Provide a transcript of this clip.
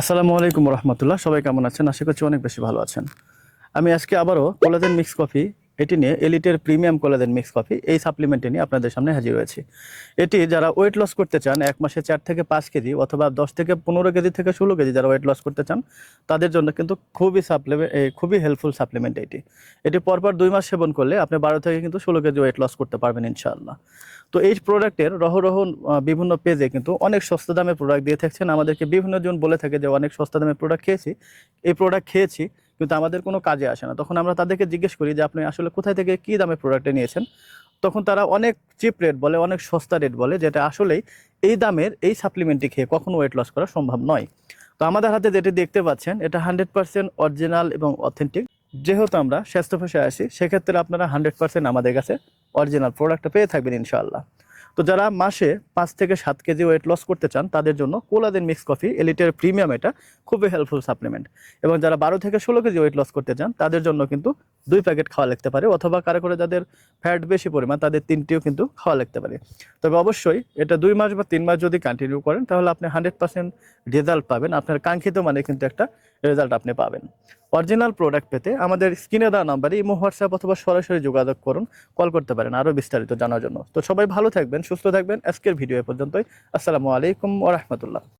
আসসালামু আলাইকুম রহমতুল্লাহ। সবাই কেমন আছেন? আশা করছি অনেক বেশি ভালো আছেন। আমি আজকে আবারও কোলাজেন মিক্স কফি এটি নিয়ে এলিটের প্রিমিয়াম কোলাজেন মিক্স কফি এই সাপ্লিমেন্টটি নিয়ে আপনাদের সামনে হাজির হয়েছি। এটি যারা ওয়েট লস করতে চান, এক মাসে চার থেকে পাঁচ কেজি অথবা দশ থেকে পনেরো কেজি থেকে ষোলো কেজি যারা ওয়েট লস করতে চান, তাদের জন্য কিন্তু খুবই সাপ্লিমেন্ট খুবই হেল্পফুল সাপ্লিমেন্ট এটি। এটি পরপর দুই মাস সেবন করলে আপনি বারো থেকে কিন্তু ষোলো কেজি ওয়েট লস করতে পারবেন ইনশাআল্লাহ। তো এই প্রোডাক্টের রহ রহ বিভিন্ন পেজে কিন্তু অনেক সস্তা দামে প্রোডাক্ট দিয়ে থাকছেন। আমাদেরকে বিভিন্ন জন বলে থাকে যে, অনেক সস্তা দামে প্রোডাক্ট খেয়েছি। এই প্রোডাক্ট খেয়েছি কিন্তু আমাদের কোনো কাজে আসে না। তখন আমরা তাদেরকে জিজ্ঞেস করি যে, আপনি আসলে কোথায় থেকে কী দামে প্রোডাক্টটা নিয়েছেন? তখন তারা অনেক চিপ রেট বলে, অনেক সস্তা রেট বলে, যেটা আসলেই এই দামের এই সাপ্লিমেন্টটি খেয়ে কখনো ওয়েট লস করা সম্ভব নয়। তো আমাদের হাতে যেটি দেখতে পাচ্ছেন, এটা হান্ড্রেড পার্সেন্ট অরিজিনাল এবং অথেন্টিক যেহেতু আমরা স্বাস্থ্য পেশায় আসি সেক্ষেত্রে আপনারা হান্ড্রেড পার্সেন্ট আমাদের কাছে অরিজিনাল প্রোডাক্টটা পেয়ে থাকবেন ইনশাআল্লাহ। তো যারা মাসে পাঁচ থেকে সাত কেজি ওয়েট লস করতে চান, তাদের জন্য কোলাজেন মিক্স কফি এলিটের প্রিমিয়াম এটা, খুবই হেল্পফুল সাপ্লিমেন্ট এবং যারা বারো থেকে ষোলো কেজি ওয়েট লস করতে চান, তাদের জন্য কিন্তু দুই প্যাকেট খাওয়া লাগতে পারে, অথবা কারও করে যাদের ফ্যাট বেশি পরিমাণ, তাদের তিনটিও কিন্তু খাওয়া লাগতে পারে। তবে অবশ্যই এটা দুই মাস বা তিন মাস যদি কন্টিনিউ করেন, তাহলে আপনি হান্ড্রেড পার্সেন্ট রেজাল্ট পাবেন, আপনার কাঙ্ক্ষিত মানে কিন্তু একটা রেজাল্ট আপনি পাবেন। অরিজিনাল প্রোডাক্ট পেতে আমাদের স্ক্রিনে দেওয়া নাম্বারে ইমো হোয়াটসঅ্যাপ অথবা সরাসরি যোগাযোগ করুন কল করতে পারেন আরও বিস্তারিত জানার জন্য। তো সবাই ভালো থাকবেন সুস্থ থাকবেন। আজকের ভিডিও পর্যন্তই। আসসালামু আলাইকুম ওরহমতুল্লাহ